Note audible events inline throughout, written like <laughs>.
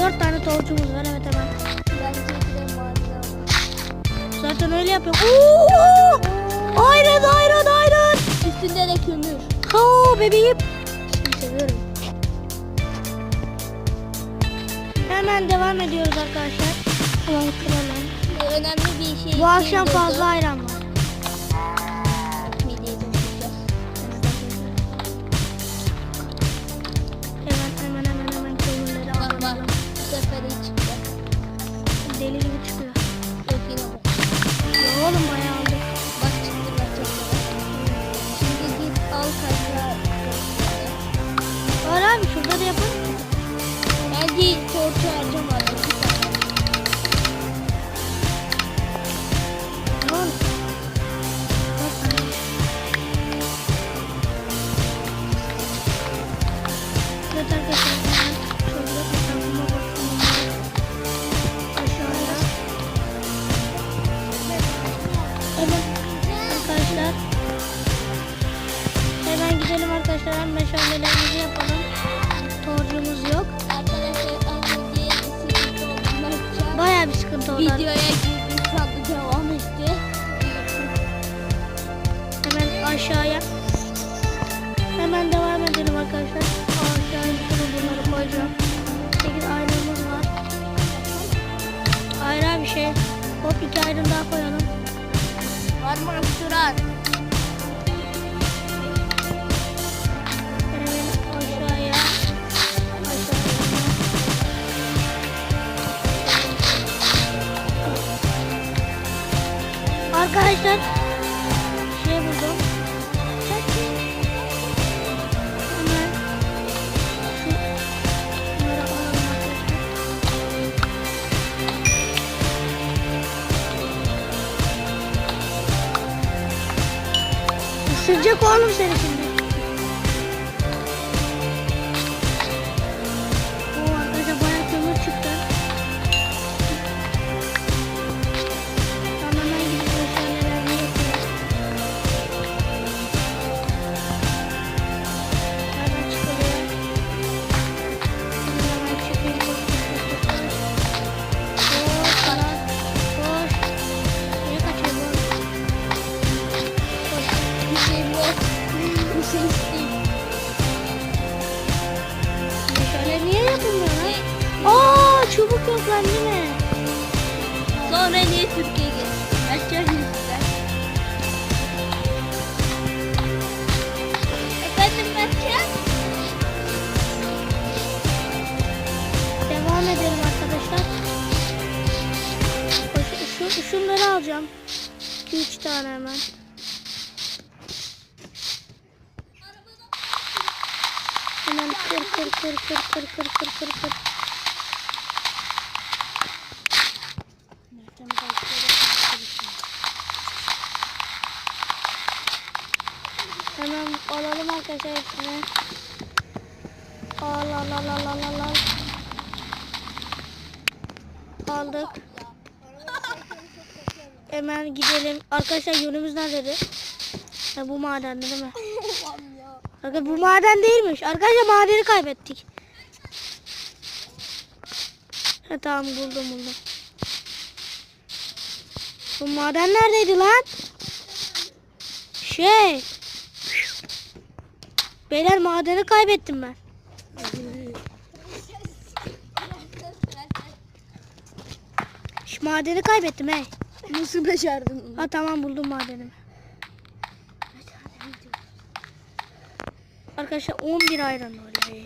Dört tane torcumuz var evet hemen. Zaten öyle yapıyorum. Oo! Ayran ayran ayran. Üstünde de kömür. Oo bebeğim. Şimdi seviyorum. Hemen devam ediyoruz arkadaşlar. Tamam kıralım. Bu önemli bir şey. Bu akşam fazla ayran var. Burada da yapın. Bence tortu harcamadım. Evet arkadaşlar. arkadaşlar. Hemen gidelim arkadaşlar. Hemen yapalım. Torcumuz yok. Bayağı bir sıkıntı oldu. Videoya girdim sandı devam etti. Hemen aşağıya. Hemen devam edelim arkadaşlar. Aşağıya bunları koyacağım. 8 ayrımız var. Ayrı bir şey. Hop iki ayrım daha koyalım. Var mı restoran? arkadaşlar şey buldum. Isıracak oğlum seni. Niye Türkiye'ye? Başka yüzden. Efendim Berkcan? Devam edelim arkadaşlar. Şu, şu, şunları alacağım. 2-3 tane hemen. Hemen kır kır kır kır kır kır kır kır kır. Hemen alalım arkadaşlar hepsini. Al al al al al al al. Aldık. Hemen gidelim. Arkadaşlar yönümüz nerede? Ha, bu madende değil mi? Arkadaşlar bu maden değilmiş. Arkadaşlar madeni kaybettik. Ha, tamam buldum buldum. Bu maden neredeydi lan? Şey. Beyler madeni kaybettim ben. Şu madeni kaybettim he. Nasıl becerdin? Ha tamam buldum madenimi. Arkadaşlar 11 ayran var ya.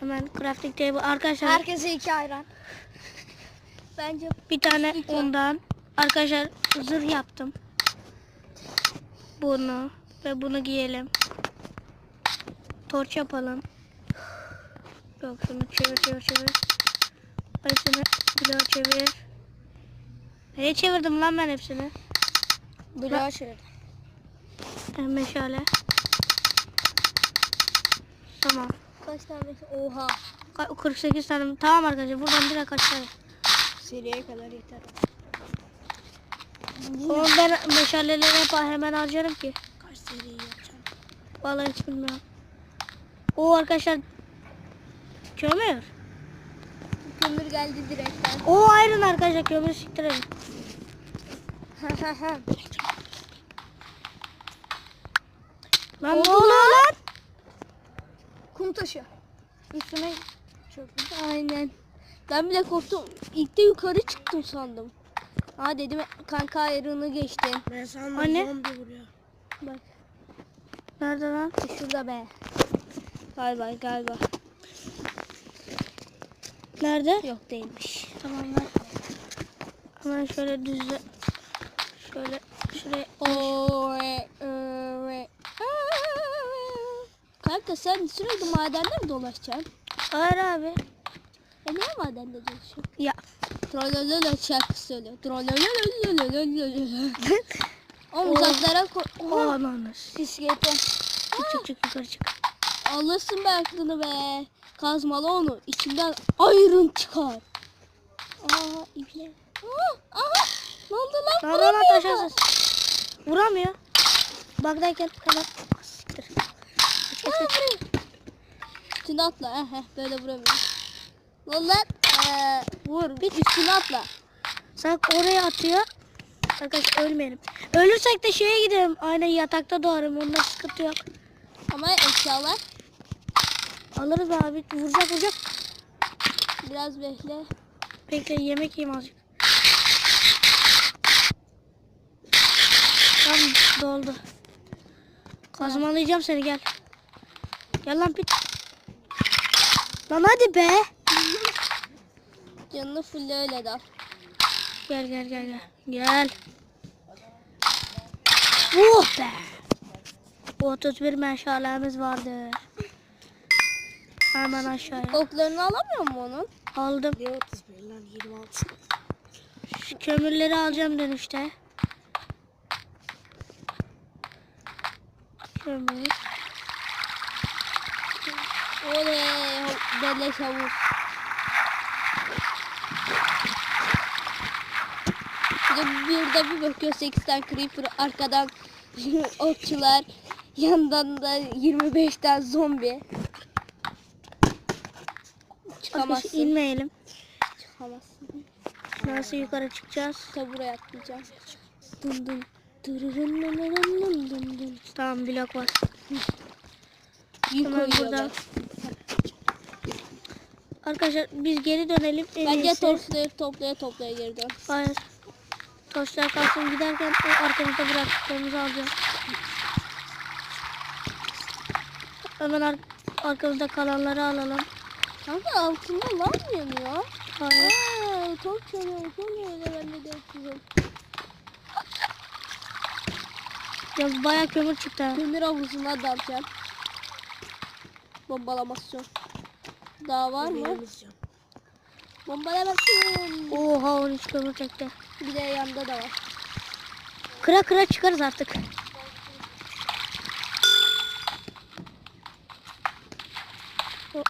Hemen crafting table arkadaşlar Herkese iki ayran. Bence bir tane iki. ondan arkadaşlar zırh yaptım. Bunu ve bunu giyelim. Torç yapalım. Yok şunu çevir çevir çevir. Hepsini bloğa çevir. Nereye çevirdim lan ben hepsini? bloğa çevir. Ha, Meşale. Tamam. Kaç tane? Oha. Ka- 48 tane. Tamam arkadaşlar buradan direkt aşağıya. Seriye kadar yeter. Oğlum ben meşaleleri hemen harcarım ki. Kaç seri yapacağım? Vallahi hiç bilmiyorum. O arkadaşlar kömür. Kömür geldi direkten. O ayrın arkadaşlar kömür siktirelim. <laughs> lan ne oluyor lan? Kum taşı. Üstüme çöktü. Aynen. Ben bile korktum. İlk de yukarı çıktım sandım. Ha dedim kanka ayrını geçti. Ben sandım Anne. zombi vuruyor. Bak. Nerede lan? Şurada be. Galiba galiba. Nerede? Yok değilmiş. Tamam ver. Hemen şöyle düzle. Şöyle şuraya. Oo, e, e, Kanka sen sürekli madende mi dolaşacaksın? Hayır abi. E niye madende dolaşıyorsun? Ya. Trolololo şarkı söylüyor. Trolololo. Oğlum uzaklara koy. Oha. Ananı. Bisiklete. Çık çık çık yukarı çık. Alırsın be aklını be. Kazmalı onu. İçinden ayrın çıkar. Aa ibne. Aa, aha. Ne oldu lan? Lan lan taş Vuramıyor hazır. Vuramıyor. Bagdayken kadar. Siktir. Üstüne atla. Heh, heh, böyle vuramıyor. Lan lan. Ee, vur. Üstüne atla. Sen oraya atıyor. Arkadaş ölmeyelim. Ölürsek de şeye gidelim. Aynen yatakta doğarım. Onda sıkıntı yok. Ama eşyalar Alırız abi. Vuracak vuracak. biraz bekle. Bekle yemek yiyeyim azıcık. Tam doldu. Kazmalayacağım seni gel. Gel lan pit. Lan hadi be. Canını fulle öyle dal. Gel gel gel gel. Gel. Oh be. 31 meşalemiz vardır. Hemen aşağıya. Oklarını alamıyor mu onun? Aldım. Şu kömürleri alacağım dönüşte. Kömür. Oley. Beleş havuz. Burada bir bakıyor 8 tane creeper arkadan <laughs> okçular yandan da 25 tane zombi. Çıkamazsın. inmeyelim. Çıkamazsın. Nasıl yukarı çıkacağız? Tabi buraya atlayacağım. Dın dın. Dırırın dın dın dın dın. Tamam blok var. Yük Hemen. Arkadaşlar biz geri dönelim. En Bence iyisi. toplaya toplaya toplaya geri dön. Hayır. Toşlar kalsın giderken arkamızda bıraktıklarımızı alacağız. Hemen ar arkamızda kalanları alalım. Kanka altında lan mı yanıyor? Hayır. Aa, çok yanıyor, çok yanıyor. Ben de döküyorum. Ya bayağı kömür çıktı. ha. Kömür havuzuna dalacağım. Bombalamasyon. Daha var mı? Bombalamasyon. Oha 13 kömür çekti. Bir de yanda da var. Kıra kıra çıkarız artık. Hop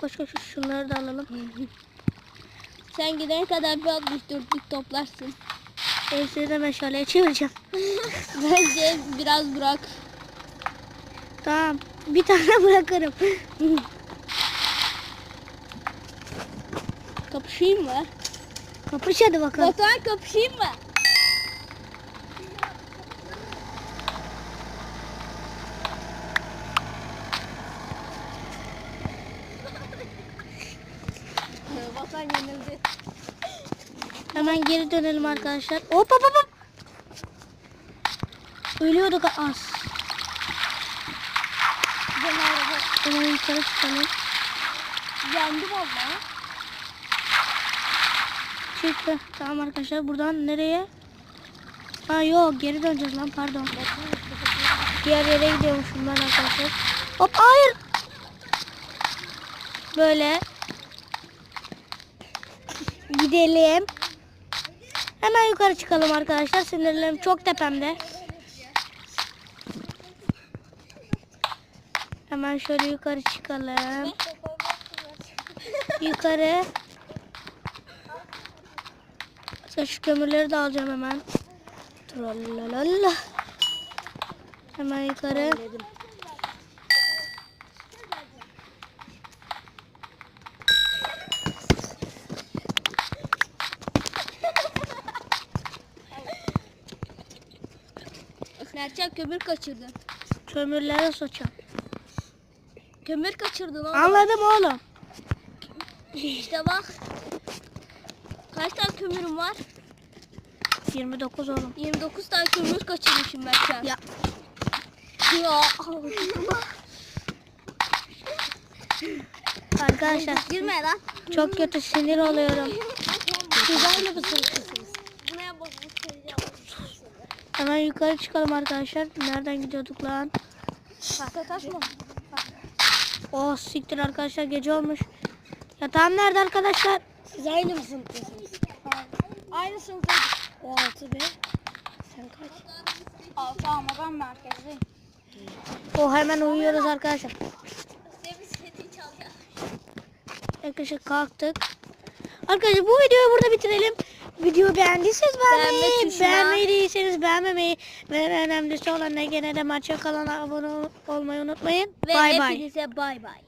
koş koş şunları da alalım. <laughs> Sen gidene kadar bir 64'lük toplarsın. Hepsini de meşaleye çevireceğim. <laughs> Bence biraz bırak. Tamam. Bir tane <laughs> bırakırım. Kapışayım mı? Kapış hadi bakalım. Batuhan kapışayım mı? Geri dönelim arkadaşlar. Hop hop hop. Ölüyorduk az. Hemen yukarı çıkalım. Yendi valla. Çıktı. Tamam arkadaşlar buradan nereye? Ha yok geri döneceğiz lan pardon. Diğer yere gidiyormuşum ben arkadaşlar. Hop hayır. Böyle. <laughs> Gidelim. Hemen yukarı çıkalım arkadaşlar. Sinirlerim çok tepemde. Hemen şöyle yukarı çıkalım. Yukarı. Şu kömürleri de alacağım hemen. Tralala. Hemen yukarı. Mertcan kömür kaçırdın. Kömürlere sıçan. Kömür kaçırdın oğlum. Anladım oğlum. İşte bak. Kaç tane kömürüm var? 29 oğlum. 29 tane kömür kaçırmışım Mertcan. Ya. Ya. Arkadaşlar Girme lan. çok kötü sinir oluyorum. Aynı mısınız? Buraya bak. Hemen yukarı çıkalım arkadaşlar. Nereden gidiyorduk lan? Taş mı? Oh siktir arkadaşlar gece olmuş. Yatağım nerede arkadaşlar? Siz aynı mısınız? Aynı sınıftaydık. O altı be. Sen kaç? Altı ama ben merkezdeyim. Oh hemen uyuyoruz arkadaşlar. Yaklaşık kalktık. Arkadaşlar bu videoyu burada bitirelim. Videoyu beğendiyseniz beğenmeyi, Beğenme tuşuna. beğenmeyi değilseniz beğenmemeyi ve en önemlisi olan ne gene de maça kalana abone olmayı unutmayın. Ve bay. hepinize bay bay.